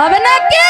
হবে না কি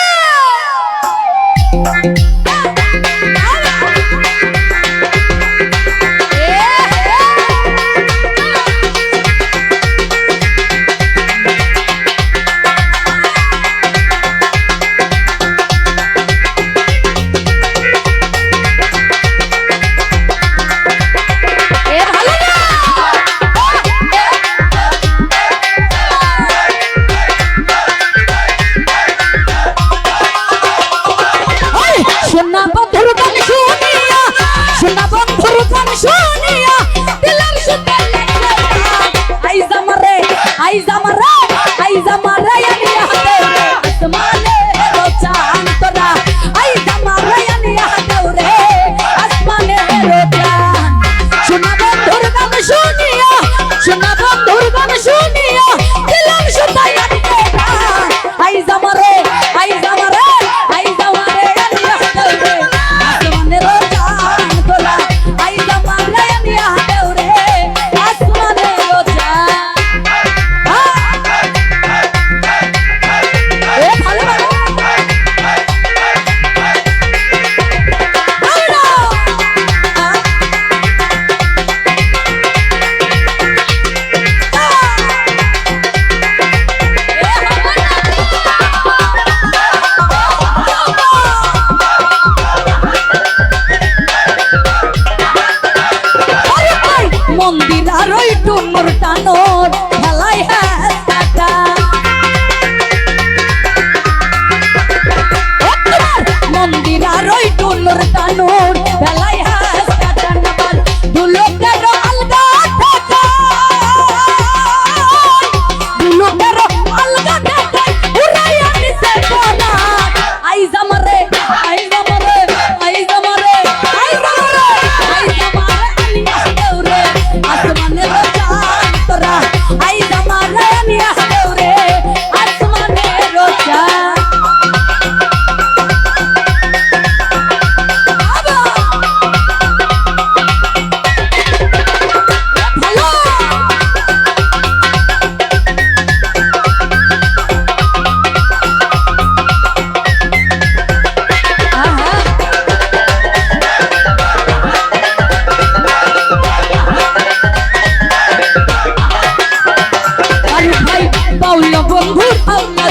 রই ডুমুর টানোর খেলায় হ্যাঁ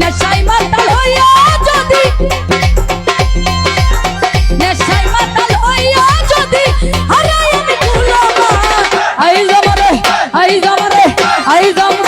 নেশাই মাতা হইয়া যদি নেশাই মাতা হইয়া আই জমরে আই আই জমরে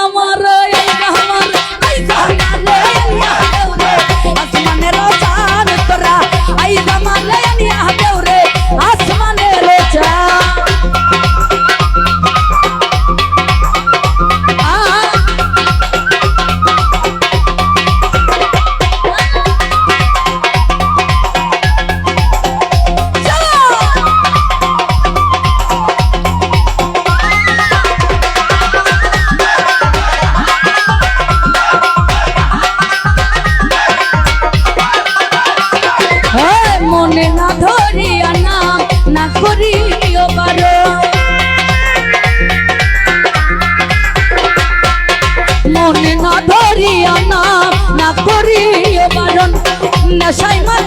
I'm amara. মনে না ধরিয়া না না করিও বারো। মনে না ধরিয়া না না করিও বারণ না সাইমা